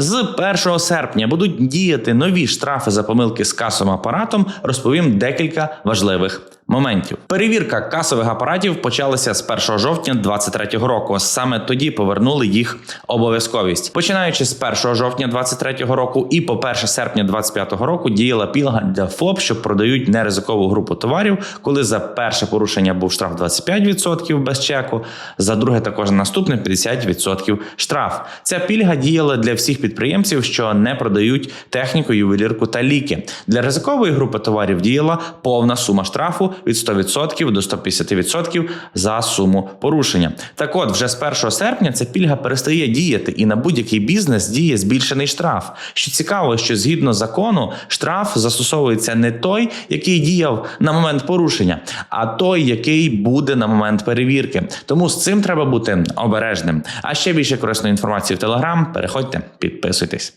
З 1 серпня будуть діяти нові штрафи за помилки з касовим апаратом. Розповім декілька важливих моментів. Перевірка касових апаратів почалася з 1 жовтня 2023 року. Саме тоді повернули їх обов'язковість. Починаючи з 1 жовтня 2023 року і по 1 серпня 2025 року діяла пільга для ФОП, що продають неризикову групу товарів, коли за перше порушення був штраф 25% без чеку, за друге також наступне 50% штраф. Ця пільга діяла для всіх підприємців, що не продають техніку, ювелірку та ліки. Для ризикової групи товарів діяла повна сума штрафу від 100% до 150% за суму порушення. Так от, вже з 1 серпня ця пільга перестає діяти, і на будь-який бізнес діє збільшений штраф. Що цікаво, що згідно закону штраф застосовується не той, який діяв на момент порушення, а той, який буде на момент перевірки. Тому з цим треба бути обережним. А ще більше корисної інформації в Телеграм. Переходьте, підписуйтесь.